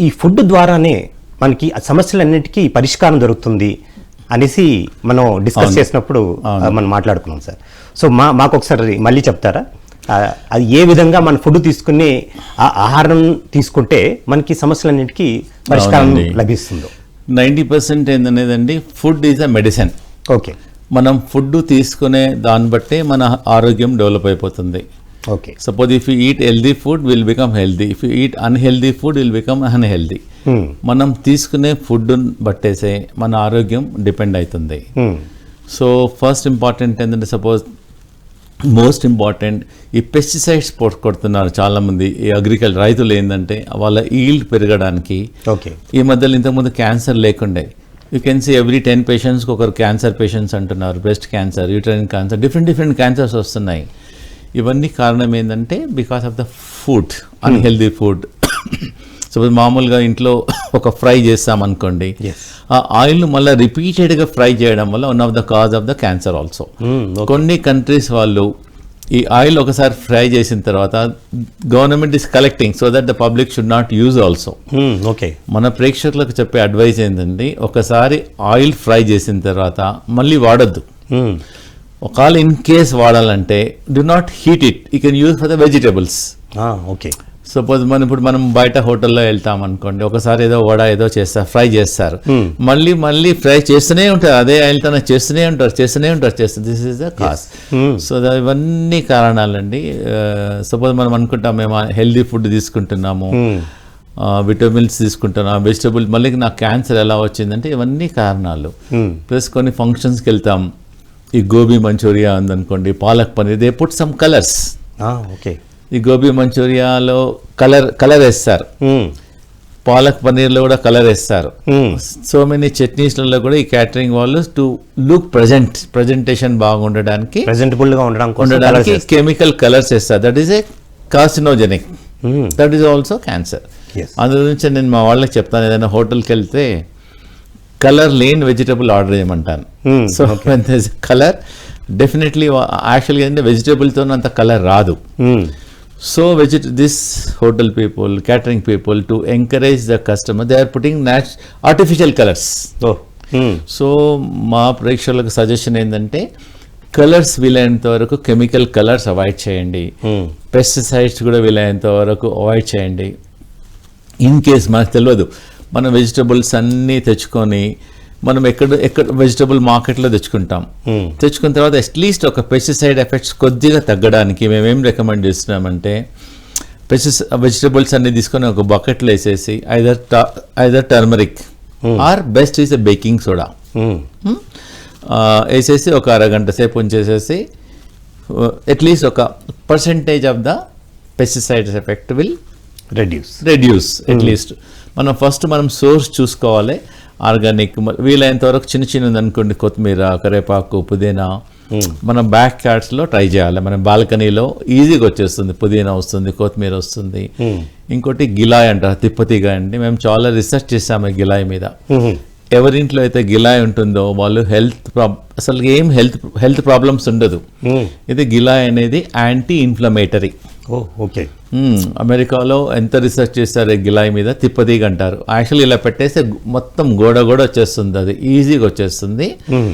ఈ ఫుడ్ ద్వారానే మనకి ఆ సమస్యలన్నిటికీ పరిష్కారం దొరుకుతుంది అనేసి మనం డిస్కస్. చేసినప్పుడు మనం మాట్లాడుకున్నాం సార్. సో మా మాకు ఒకసారి మళ్ళీ చెప్తారా? అది ఏ విధంగా మన ఫుడ్ తీసుకుని ఆ ఆహారం తీసుకుంటే మనకి సమస్యలన్నిటికీ పరిష్కారం. లభిస్తుందో? Ninety percent ఏందనేదండి food is a medicine. Okay. మనం ఫుడ్ తీసుకునే దాన్ని బట్టే మన ఆరోగ్యం డెవలప్ అయిపోతుంది. Okay suppose if you eat healthy food will become healthy if you eat unhealthy food will become unhealthy Hmm. మనం తీసుకునే ఫుడ్ బట్టేసే మన ఆరోగ్యం డిపెండ్ అవుతుంది. సో ఫస్ట్ ఇంపార్టెంట్ ఏంటంటే సపోజ్ మోస్ట్ ఇంపార్టెంట్ ఈ పెస్టిసైడ్స్ కొడుతున్నారు చాలామంది. ఈ అగ్రికల్చర్ రైతులు ఏంటంటే వాళ్ళ ఈల్డ్ పెరగడానికి ఓకే ఈ మధ్యలో ఇంతకుముందు క్యాన్సర్ లేకుండే. You can see every ten పేషెంట్స్కి ఒకరు క్యాన్సర్ పేషెంట్స్ అంటున్నారు. Breast cancer uterine cancer different different cancers వస్తున్నాయి. ఇవన్నీ కారణం ఏంటంటే because of the food unhealthy food suppose మామూలుగా ఇంట్లో ఒక ఫ్రై చేస్తాం అనుకోండి Yes. ఆ ఆయిల్ మళ్ళీ రిపీటెడ్గా ఫ్రై చేయడం వల్ల one of the cause of the cancer also. కొన్ని కంట్రీస్ వాళ్ళు ఈ ఆయిల్ ఒకసారి ఫ్రై చేసిన తర్వాత government is collecting so that the public should not use also okay మన ప్రేక్షకులకు చెప్పే అడ్వైజ్ ఏంటంటే ఒకసారి ఆయిల్ ఫ్రై చేసిన తర్వాత మళ్ళీ వాడొద్దు Hmm. ఒకవేళ ఇన్ కేస్ వాడాలంటే do not heat it you can use for the vegetables okay. Suppose మనం ఇప్పుడు మనం బయట హోటల్లో వెళ్తాం అనుకోండి ఒకసారి ఏదో వడ ఏదో చేస్తారు ఫ్రై చేస్తారు. Hmm. మళ్ళీ మళ్ళీ ఫ్రై చేస్తూనే ఉంటారు. అదే ఆయిల్తో చేస్తూనే ఉంటారు చేస్తూనే ఉంటారు చేస్తారు this is the cause Hmm. So ఇవన్నీ కారణాలండి. సపోజ్ మనం అనుకుంటాం మేము హెల్దీ ఫుడ్ తీసుకుంటున్నాము. Hmm. విటమిన్స్ తీసుకుంటున్నాం. వెజిటబుల్ మళ్ళీ నాకు క్యాన్సర్ ఎలా వచ్చిందంటే ఇవన్నీ కారణాలు. Hmm. ప్లస్ కొన్ని ఫంక్షన్స్కి వెళ్తాం. ఈ గోబీ మంచూరియా ఉందనుకోండి palak paneer they put some colours okay ఈ గోబీ మంచూరియాలో కలర్ కలర్ వేస్తారు. పాలక్ పనీర్లో కూడా కలర్ వేస్తారు. సో మెనీ చట్నీస్లలో కూడా ఈ క్యాటరింగ్ వాళ్ళు టు లుక్ ప్రజెంట్ ప్రజెంటేషన్ బాగుండడానికి Presentable గా ఉండడం కోసం ఉండడానికి colours కెమికల్ కలర్స్ వేస్తారు that is a carcinogenic. That is also cancer. అందు గురించి నేను మా వాళ్ళకి చెప్తాను ఏదైనా హోటల్కి వెళ్తే కలర్ లేని వెజిటబుల్ ఆర్డర్ చేయమంటాను Hmm, సో కలర్ డెఫినెట్లీ యాక్చువల్గా ఏంటంటే వెజిటబుల్తో అంత కలర్ రాదు Hmm. So వెజిట this hotel people catering people to encourage the customer they are putting న్యాచ్ artificial colours. Hmm. So మా ప్రేక్షకులకు సజెషన్ ఏంటంటే కలర్స్ వీలైనంత వరకు కెమికల్ కలర్స్ అవాయిడ్ చేయండి Hmm. పెస్టిసైడ్స్ కూడా వీలైనంత వరకు అవాయిడ్ చేయండి ఇన్ కేస్ మనకు తెలియదు మనం వెజిటబుల్స్ అన్నీ తెచ్చుకొని మనం ఎక్కడ ఎక్కడ వెజిటబుల్ మార్కెట్లో తెచ్చుకుంటాం Hmm. తెచ్చుకున్న తర్వాత అట్లీస్ట్ ఒక పెస్టిసైడ్ ఎఫెక్ట్స్ కొద్దిగా తగ్గడానికి మేము రికమెండ్ చేస్తున్నామంటే పెస్టిస్ వెజిటబుల్స్ అన్ని తీసుకొని ఒక బకెట్లో వేసేసి either either turmeric or best is a baking soda. వేసేసి ఒక అరగంట సేపు ఉంచేసేసి అట్లీస్ట్ ఒక percentage of the pesticides effect will Reduce. Reduce at least మనం ఫస్ట్ మనం సోర్స్ చూసుకోవాలి. ఆర్గానిక్ వీలైనంత వరకు చిన్న చిన్న ఉంది అనుకోండి. కొత్తిమీర కరివేపాకు పుదీనా. మన బ్యాక్ యార్డ్స్లో ట్రై చేయాలి. మన బాల్కనీలో ఈజీగా వచ్చేస్తుంది. పుదీనా వస్తుంది కొత్తిమీర వస్తుంది. ఇంకోటి గిలాయ్ అంటారు. తిప్పతిగా అండి. మేము చాలా రీసెర్చ్ చేసాము గిలాయ్ మీద. Hmm. ఎవరింట్లో అయితే గిలాయ్ ఉంటుందో వాళ్ళు హెల్త్ ప్రాబ్ అసలు ఏం హెల్త్ హెల్త్ ప్రాబ్లమ్స్ ఉండదు Hmm. ఇది గిలాయ్ అనేది యాంటీ ఇన్ఫ్లమేటరీ. మ్మ్. అమెరికాలో ఎంత రీసెర్చ్ చేస్తారు గిలాయి మీద తిప్పతీగ అంటారు యాక్చువల్లీ ఇలా పెట్టేస్తే మొత్తం గోడ కూడా వచ్చేస్తుంది అది ఈజీగా వచ్చేస్తుంది Hmm.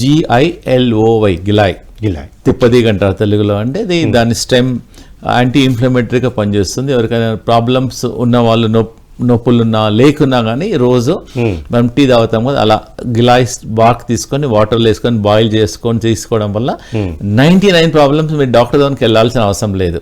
జిఐఎల్ఓవై గిలాయ్ Gilai. తిప్పతీగ అంటారు తెలుగులో అంటే ఇది దాని స్టెమ్ యాంటీ ఇన్ఫ్లమేటరీగా పనిచేస్తుంది ఎవరికైనా ప్రాబ్లమ్స్ ఉన్న వాళ్ళు నొప్పి నొప్పులున్నా లేకున్నా కానీ రోజు మనం టీ తాగుతాం కదా అలా గిలాయ్ బాక్ తీసుకొని వాటర్లో వేసుకొని బాయిల్ చేసుకొని తీసుకోవడం వల్ల నైంటీ నైన్ ప్రాబ్లమ్స్ మీరు డాక్టర్ దగ్గరికి వెళ్ళాల్సిన అవసరం లేదు.